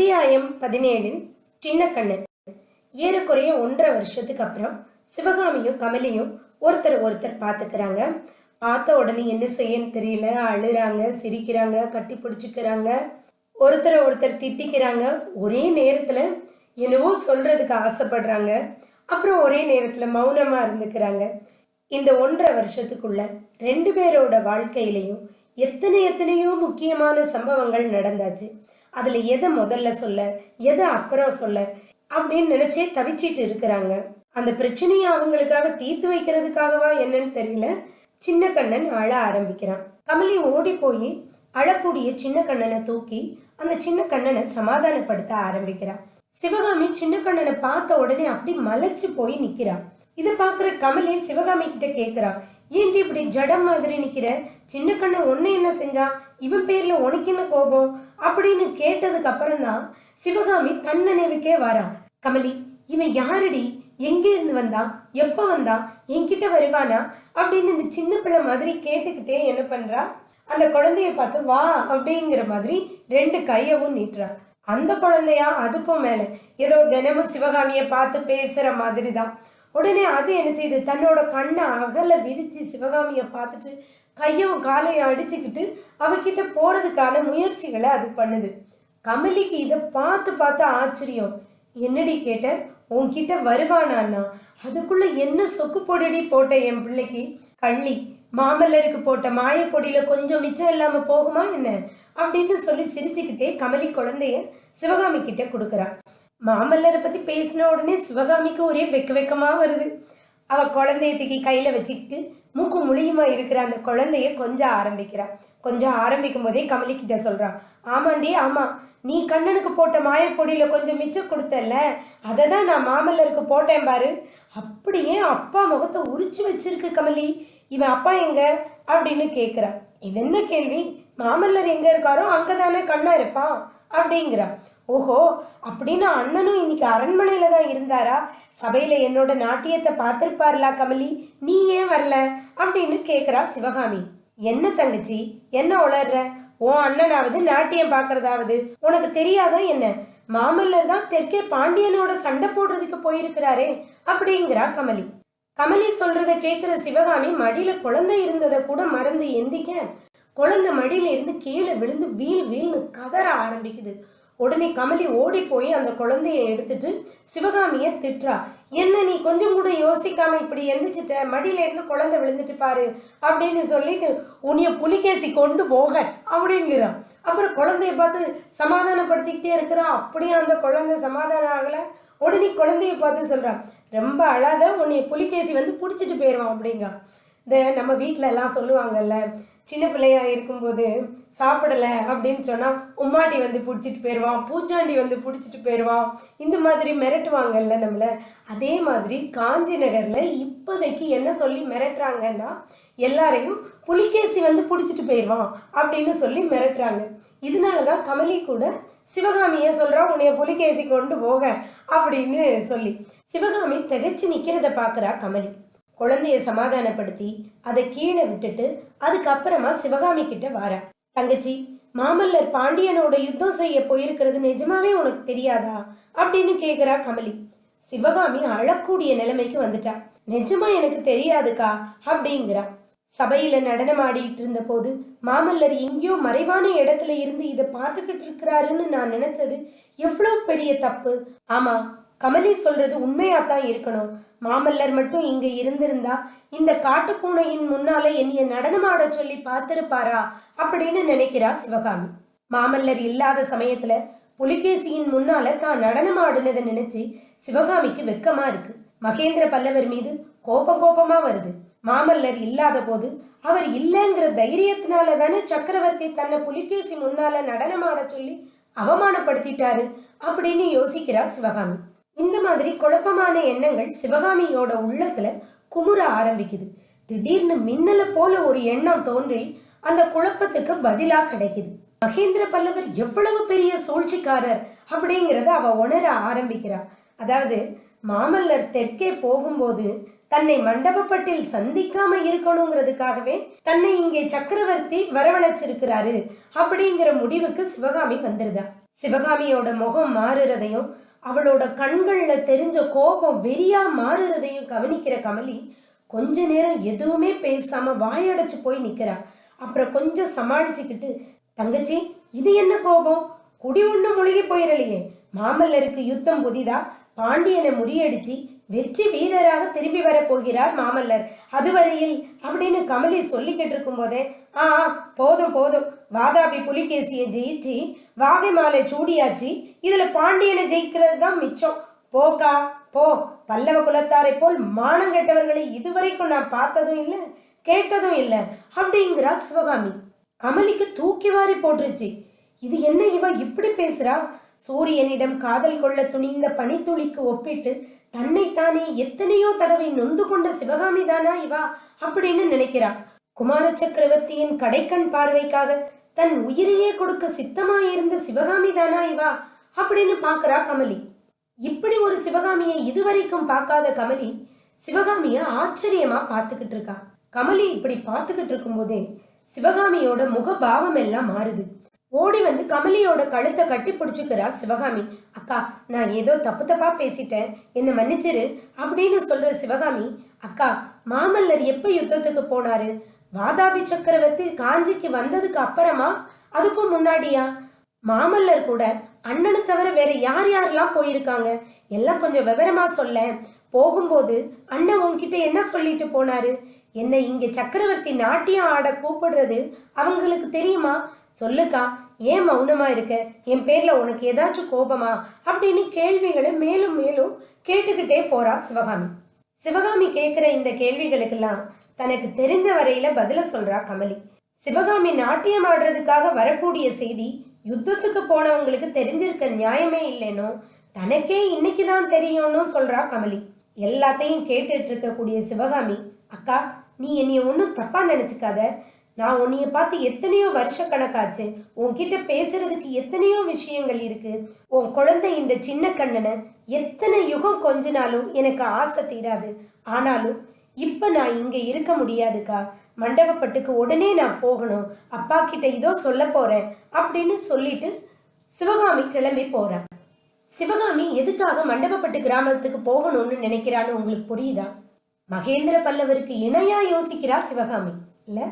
அத்தியாயம் பதினேழு சின்ன கண்ணன் ஏறக்குறைய ஒன்றரை வருஷத்துக்கு அப்புறம் சிவகாமியும் கமலியும் ஒருத்தர் ஒருத்தர் பார்த்துக்கிறாங்க. பார்த்த உடனே என்ன செய்யன்னு தெரியல. அழுறாங்க சிரிக்கிறாங்க கட்டி பிடிச்சிக்கிறாங்க. ஒருத்தரை ஒருத்தர் திட்டிக்கிறாங்க. ஒரே நேரத்தில் என்னவோ சொல்றதுக்கு ஆசைப்படுறாங்க. அப்புறம் ஒரே நேரத்தில் மௌனமாக இருந்துக்கிறாங்க. இந்த ஒன்றரை வருஷத்துக்குள்ள ரெண்டு பேரோட வாழ்க்கையிலையும் எத்தனை எத்தனையோ முக்கியமான சம்பவங்கள் நடந்தாச்சு. அதில் எதை முதல்ல சொல்ல எதை அப்புறம் சொல்ல அப்படின்னு நினைச்சே தவிச்சிட்டு இருக்கிறாங்க. அந்த பிரச்சனையை அவங்களுக்காக தீர்த்து வைக்கிறதுக்காகவா என்னன்னு தெரியல. சின்ன கண்ணன் அழ ஆரம்பிக்கிறான். கமலி ஓடி போய் அழக்கூடிய சின்ன கண்ணனை தூக்கி அந்த சின்ன கண்ணனை சமாதானப்படுத்த ஆரம்பிக்கிறான் சிவகாமி சின்ன கண்ணனை பார்த்த உடனே அப்படி மலைச்சு போய் நிக்கிறான் இதை பாக்குற கமலி சிவகாமி கிட்ட கேக்குறான் ஏன்டி இப்படி ஜடம் மாதிரி நிக்கிற? சின்ன கண்ணன் ஒன்னு என்ன செஞ்சான் இவன் பேர்ல உனக்கு என்ன கோபம்? அப்படின்னு கேட்டதுக்கு அப்புறம் தான் சிவகாமி தன் நினைவுக்கே வரான் கமலி இவன் யாருடி? எங்கே இருந்து வந்தான் எப்போ வந்தான் என்கிட்ட வருவானா? அப்படின்னு இந்த சின்ன பிள்ளை மாதிரி கேட்டுக்கிட்டே என்ன பண்றா? அந்த குழந்தைய பார்த்து வா அப்படிங்கிற மாதிரி ரெண்டு கையவும் நீட்டுறா. அந்த குழந்தையா அதுக்கும் மேல ஏதோ தினமும் சிவகாமியை பார்த்து பேசுற மாதிரி தான் உடனே அது என்ன செய்யுது தன்னோட கண்ணை அகல விரிச்சு சிவகாமியை பார்த்துட்டு கையவும் காலையும் அடிச்சுக்கிட்டு அவகிட்ட போறதுக்கான முயற்சிகளை அது பண்ணுது. கமலிக்கு இதை பார்த்து பார்த்து ஆச்சரியம். என்னடி கேட்ட? உன்கிட்ட வருவானான்னா அதுக்குள்ள என்ன சொக்கு பொடிடி போட்ட என் பிள்ளைக்கு? கள்ளி மாமல்லருக்கு போட்ட மாயப்பொடியில் கொஞ்சம் மிச்சம் இல்லாம போகுமா என்ன? அப்படின்னு சொல்லி சிரிச்சுக்கிட்டே கமலி குழந்தைய சிவகாமி கிட்ட கொடுக்குறான் மாமல்லரை பத்தி பேசின உடனே சிவகாமிக்கு ஒரே வெக்க வெக்கமா வருது. அவ குழந்தைய தூக்கி கையில வச்சுக்கிட்டு மூக்கு முழியுமா இருக்கிற அந்த குழந்தைய கொஞ்சம் ஆரம்பிக்கிறா. கொஞ்சம் ஆரம்பிக்கும் போதே கமலிக்கிட்ட கிட்ட ஆமாண்டி ஆமா. நீ கண்ணனுக்கு போட்ட மாயப்பொடியில கொஞ்சம் மிச்சம் கொடுத்தல்ல. அதை தான் நான் மாமல்லருக்கு போட்டேன் பாரு. அப்படியே அப்பா முகத்தை உரிச்சு வச்சிருக்கு கமலி. இவன் அப்பா எங்க? அப்படின்னு கேக்குறா. இது என்ன கேள்வி? மாமல்லர் எங்க இருக்காரோ அங்கதானே கண்ணா இருப்பான். அப்படிங்கிறா. ஓஹோ அப்படின்னா அண்ணனும் இன்னைக்கு அரண்மனையில தான் இருந்தாரா? சபையில என்னோட நாட்டியத்தை பார்த்துருப்பார்லா கமலி? நீ ஏன் வரல? அப்படின்னு கேக்குறா சிவகாமி. என்ன தங்கச்சி என்ன உளர்ற? உன் அண்ணனாவது நாட்டியம் பார்க்கறதாவது? உனக்கு தெரியாதோ என்ன? மாமல்லர் தான் தெற்கே பாண்டியனோட சண்டை போடுறதுக்கு போயிருக்கிறாரே அப்படிங்கிறா கமலி. கமலி சொல்றத கேக்குற சிவகாமி மடியில குழந்தை இருந்ததை கூட மறந்து எந்திக்க. குழந்தை மடியில இருந்து கீழே விழுந்து வீல் வீல்னு கதற ஆரம்பிக்குது. உடனே கமலி ஓடி போய் அந்த குழந்தைய எடுத்துட்டு சிவகாமிய திட்டுறா என்ன நீ கொஞ்சம் கூட யோசிக்காம இப்படி எந்திரிச்சிட்ட? மடியில இருந்து குழந்தை விழுந்துட்டு பாரு. அப்படின்னு சொல்லிட்டு உன்னைய புலிகேசி கொண்டு போக. அப்படிங்கிறான் அப்புறம் குழந்தைய பார்த்து சமாதானப்படுத்திக்கிட்டே இருக்கிறா. அப்படியே அந்த குழந்தை சமாதானம் ஆகல. உடனே குழந்தைய பார்த்து சொல்றான் ரொம்ப அழாத உன்னைய புலிகேசி வந்து பிடிச்சிட்டு போயிடுவான் அப்படிங்க. இந்த நம்ம வீட்டில எல்லாம் சொல்லுவாங்கல்ல சின்ன பிள்ளையா இருக்கும்போது சாப்பிடல அப்படின்னு சொன்னா உம்மாட்டி வந்து பிடிச்சிட்டு போயிடுவான் பூச்சாண்டி வந்து பிடிச்சிட்டு போயிடுவான் இந்த மாதிரி மிரட்டுவாங்கல்ல நம்மள. அதே மாதிரி காஞ்சி நகர்ல இப்போதைக்கு என்ன சொல்லி மிரட்டுறாங்கன்னா எல்லாரையும் புலிகேசி வந்து பிடிச்சிட்டு போயிடுவான் அப்படின்னு சொல்லி மிரட்டுறாங்க. இதனாலதான் கமலி கூட சிவகாமிய சொல்றா உன்னைய புலிகேசி கொண்டு போக அப்படின்னு சொல்லி. சிவகாமி திகைச்சு நிக்கிறத பாக்குறா கமலி. குழந்தைய சமாதானப்படுத்தி அதை கீழே விட்டுட்டு அதுக்கப்புறமா சிவகாமி கிட்ட வார. தங்கச்சி மாமல்லர் பாண்டியனோட யுத்தம் செய்ய போயிருக்கிறது நிஜமாவே உனக்கு தெரியாதா? அப்படின்னு கேக்குறா கமலி. சிவகாமி அழக்கூடிய நிலைமைக்கு வந்துட்டா. நிஜமா எனக்கு தெரியாதுக்கா அப்படிங்கிறா. சபையில நடனம் ஆடிட்டு இருந்த போது மாமல்லர் எங்கேயோ மறைவான இடத்துல இருந்து இதை பார்த்துக்கிட்டு இருக்கிறாருன்னு நான் நினைச்சது எவ்வளவு பெரிய தப்பு. ஆமா கமலி சொல்றது உண்மையாத்தான் இருக்கணும். மாமல்லர் மட்டும் இங்க இருந்திருந்தா இந்த காட்டுப்பூனையின் முன்னால என்னைய நடனமாட சொல்லி பார்த்திருப்பாரா அப்படின்னு நினைக்கிறா சிவகாமி. மாமல்லர் இல்லாத சமயத்துல புலிகேசியின் முன்னால தான் நடனமாடுனதை நினைச்சு சிவகாமிக்கு வெக்கமா இருக்கு. மகேந்திர பல்லவர் மீது கோபம் கோபமா வருது. மாமல்லர் இல்லாத போது அவர் இல்லைங்கிற தைரியத்தினால தானே சக்கரவர்த்தி தன்னை புலிகேசி முன்னால நடனமாட சொல்லி அவமானப்படுத்திட்டாரு அப்படின்னு யோசிக்கிறா சிவகாமி. இந்த மாதிரி குழப்பமான எண்ணங்கள் சிவகாமியோட உள்ளத்துல குமுற ஆரம்பிக்குது. திடீர்னு மின்னல போல ஒரு எண்ணம் தோன்றி அந்த குழப்பத்துக்கு பதிலா கிடைக்குது. மகேந்திர பல்லவர் எவ்வளவு பெரிய சூழ்ச்சிக்காரர் அப்படிங்கிறத அவ உணர ஆரம்பிக்கிறா. அதாவது மாமல்லர் தெற்கே போகும்போது தன்னை மண்டபப்பட்டில் சந்திக்காம இருக்கணுங்கிறதுக்காகவே தன்னை இங்கே சக்கரவர்த்தி வரவழைச்சிருக்கிறாரு அப்படிங்கிற முடிவுக்கு சிவகாமி வந்துருதா. சிவகாமியோட முகம் மாறுறதையும் அவளோட கண்கள்ல தெரிஞ்ச கோபம் வெறியா மாறுறதையும் கவனிக்கிற கமலி கொஞ்ச நேரம் எதுவுமே பேசாம வாயடைச்சு போய் நிக்கிறா. அப்புறம் கொஞ்சம் சமாளிச்சுக்கிட்டு தங்கச்சி இது என்ன கோபம்? குடி ஒண்ணு முழுகி போயிடலையே மாமல்லருக்கு யுத்தம் புதிதா? பாண்டியனை முறியடிச்சு வெற்றி வீரராக திரும்பி வர போகிறார் மாமல்லர். அதுவரையில் அப்படின்னு கமலி சொல்லிக்கிட்டு இருக்கும் போதே ஆ ஆ, போதும் போதும். வாதாபி புலிகேசியை ஜெயிச்சு வாகை மாலை சூடியாச்சு. இதுல பாண்டியனை ஜெயிக்கிறது தான் மிச்சம் போக்கா போ. பல்லவ குலத்தாரை போல் மானம் கெட்டவர்களை இதுவரைக்கும் நான் பார்த்ததும் இல்லை கேட்டதும் இல்லை. அப்படிங்கிறா சிவகாமி கமலிக்கு தூக்கி வாரி போட்டுருச்சு. இது என்ன இவ இப்படி பேசுறா? சூரியனிடம் காதல் கொள்ள துணிந்த பனித்துளிக்கு ஒப்பிட்டு தன்னைத்தானே எத்தனையோ தடவை நொந்து கொண்ட சிவகாமி தானா இவா அப்படின்னு நினைக்கிறா. குமார சக்கரவர்த்தியின் கடைக்கண் பார்வைக்காக தன் உயிரையே கொடுக்க சித்தமாயிருந்த சிவகாமி தானா இவா? அப்படின்னு பாக்குறா கமலி. இப்படி ஒரு சிவகாமியை இதுவரைக்கும் பார்க்காத கமலி சிவகாமிய ஆச்சரியமா பார்த்துக்கிட்டு இருக்கா. கமலி இப்படி பார்த்துக்கிட்டு இருக்கும்போதே சிவகாமியோட முகபாவம் எல்லாம் மாறுது. ஓடி வந்து கமலியோட கழுத்தை கட்டி பிடிச்சுக்கிறா சிவகாமி. அக்கா நான் ஏதோ தப்பு தப்பா பேசிட்டேன். என்னை மன்னிச்சிரு அப்படின்னு சொல்ற சிவகாமி அக்கா மாமல்லர் எப்ப யுத்தத்துக்கு போனாரு? வாதாபி சக்கரவர்த்தி காஞ்சிக்கு வந்ததுக்கு அப்புறமா அதுக்கும் முன்னாடியா? மாமல்லர் கூட அண்ணனை தவிர வேற யார் யாரெல்லாம் போயிருக்காங்க? எல்லாம் கொஞ்சம் விவரமா சொல்ல. போகும்போது அண்ணன் உன்கிட்ட என்ன சொல்லிட்டு போனாரு? என்னை இங்க சக்கரவர்த்தி நாட்டியம் ஆட கூப்பிடுறது அவங்களுக்கு தெரியுமா? சொல்லுக்கா ஏன் மௌனமா இருக்க? என் பேர்ல உனக்கு ஏதாச்சும் கோபமா? அப்படின்னு கேள்விகளை மேலும் மேலும் கேட்டுக்கிட்டே போறா சிவகாமி. சிவகாமி கேட்குற இந்த கேள்விகளுக்கெல்லாம் தனக்கு தெரிஞ்ச வரையில பதில சொல்றா கமலி. சிவகாமி நாட்டியம் ஆடுறதுக்காக வரக்கூடிய செய்தி யுத்தத்துக்கு போனவங்களுக்கு தெரிஞ்சிருக்க நியாயமே இல்லைனோ தனக்கே இன்னைக்கு தான் தெரியும்னு சொல்றா கமலி. எல்லாத்தையும் கேட்டுட்டு இருக்கக்கூடிய சிவகாமி அக்கா நீ என்னைய ஒன்றும் தப்பா நினைச்சுக்காத. நான் உன்னைய பார்த்து எத்தனையோ வருஷ கணக்காச்சு. உன்கிட்ட பேசுறதுக்கு எத்தனையோ விஷயங்கள் இருக்கு. உன் குழந்தை இந்த சின்ன கண்ணனை எத்தனை யுகம் கொஞ்சினாலும் எனக்கு ஆசை தீராது. ஆனாலும் இப்ப நான் இங்க இருக்க முடியாதுக்கா. மண்டபப்பட்டுக்கு உடனே நான் போகணும். அப்பா கிட்ட இதோ சொல்ல போறேன் அப்படின்னு சொல்லிட்டு சிவகாமி கிளம்பி போறா சிவகாமி எதுக்காக மண்டபப்பட்டு கிராமத்துக்கு போகணும்னு நினைக்கிறான்னு உங்களுக்கு புரியுதா? மகேந்திர பல்லவருக்கு இணையா யோசிக்கிறா சிவகாமி. இல்லை?